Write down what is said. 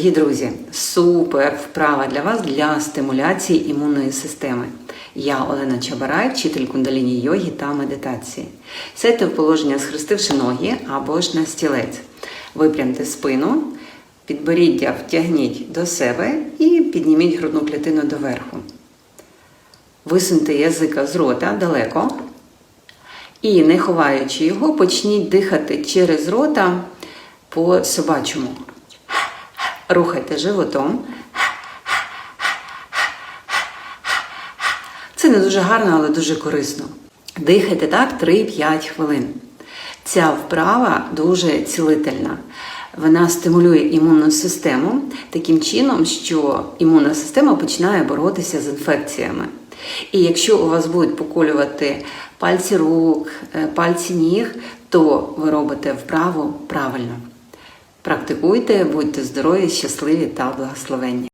Дорогі друзі, супер вправа для вас для стимуляції імунної системи. Я Олена Чабарай, вчитель кундаліні йоги та медитації. Сядьте в положення, схрестивши ноги або ж на стілець. Випрямте спину, підборіддя втягніть до себе і підніміть грудну клітину доверху. Висуньте язика з рота далеко. І, не ховаючи його, почніть дихати через рота по собачому. Рухайте животом. Це не дуже гарно, але дуже корисно. Дихайте так 3-5 хвилин. Ця вправа дуже цілительна. Вона стимулює імунну систему таким чином, що імунна система починає боротися з інфекціями. І якщо у вас будуть поколювати пальці рук, е, пальці ніг, то ви робите вправу правильно. Практикуйте, будьте здорові, щасливі та благословенні.